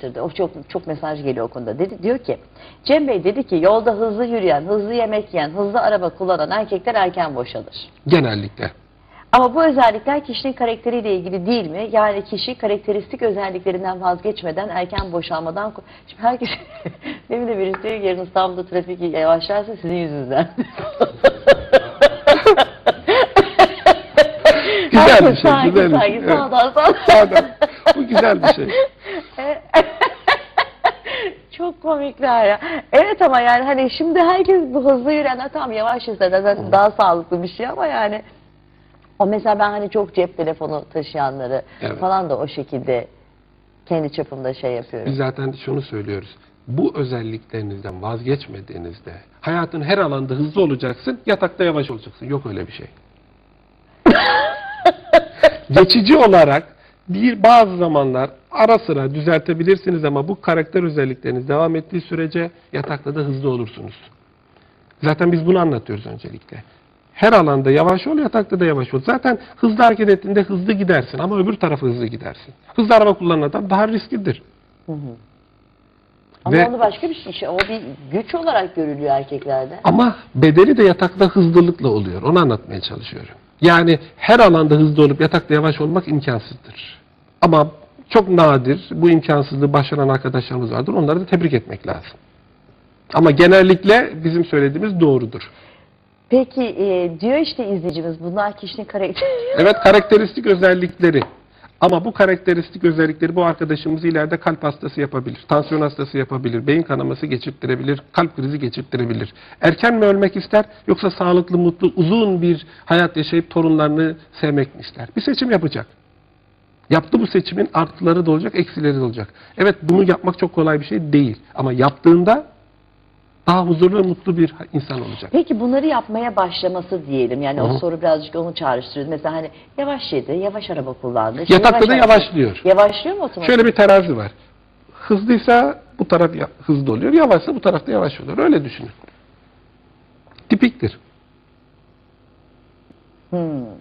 araştırdı. O çok çok mesaj geliyor o konuda. Dedi diyor ki Cem Bey dedi ki yolda hızlı yürüyen, hızlı yemek yiyen, hızlı araba kullanan erkekler erken boşalır. Genellikle. Ama bu özellikler kişinin karakteriyle ilgili değil mi? Yani kişi karakteristik özelliklerinden vazgeçmeden erken boşalmadan... Şimdi herkes... Benim de birisi diyor yarın İstanbul'da trafik yavaşlarsa sizin yüzünüzden. Güzel bir şey, güzel bir şey. Sağdan. Sağdan. Bu güzel bir şey. Çok komikler ya. Evet ama yani hani şimdi herkes bu hızlı yürüyen "Ha tamam yavaş yürüse zaten daha sağlıklı bir şey ama yani o mesela ben hani çok cep telefonu taşıyanları Evet. falan da o şekilde kendi çapımda şey yapıyorum. Biz zaten şunu söylüyoruz. Bu özelliklerinizden vazgeçmediğinizde hayatın her alanda hızlı olacaksın, yatakta yavaş olacaksın. Yok öyle bir şey. Geçici olarak bir bazı zamanlar ara sıra düzeltebilirsiniz ama bu karakter özellikleriniz devam ettiği sürece yatakta da hızlı olursunuz. Zaten biz bunu anlatıyoruz öncelikle. Her alanda yavaş ol, yatakta da yavaş ol. Zaten hızlı hareket ettiğinde hızlı gidersin ama öbür tarafa hızlı gidersin. Hızlı araba kullanan adam daha risklidir. Ama Ve- onu başka bir şey. O bir güç olarak görülüyor erkeklerde. Ama bedeli de yatakta hızlılıkla oluyor. Onu anlatmaya çalışıyorum. Yani her alanda hızlı olup yatakta yavaş olmak imkansızdır. Ama çok nadir bu imkansızlığı başaran arkadaşlarımız vardır. Onları da tebrik etmek lazım. Ama genellikle bizim söylediğimiz doğrudur. Peki e, diyor işte izleyicimiz bunlar kişinin karakteri. Evet karakteristik özellikleri. Ama bu karakteristik özellikleri bu arkadaşımız ileride kalp hastası yapabilir, tansiyon hastası yapabilir, beyin kanaması geçirttirebilir, kalp krizi geçirttirebilir. Erken mi ölmek ister yoksa sağlıklı, mutlu, uzun bir hayat yaşayıp torunlarını sevmek mi ister? Bir seçim yapacak. Yaptığı bu seçimin artıları da olacak, eksileri de olacak. Evet bunu yapmak çok kolay bir şey değil. Ama yaptığında daha huzurlu ve mutlu bir insan olacak. Peki bunları yapmaya başlaması diyelim. Yani Hı o soru birazcık onu çağrıştırıyor. Mesela hani yavaş yedi, yavaş araba kullandı. Şimdi Yatakta da yavaş- yavaşlıyor. Yavaşlıyor mu otomatik? Şöyle bir terazi var. Hızlıysa bu taraf hızlı oluyor, yavaşsa bu tarafta yavaş oluyor. Öyle düşünün. Tipiktir. Hmm.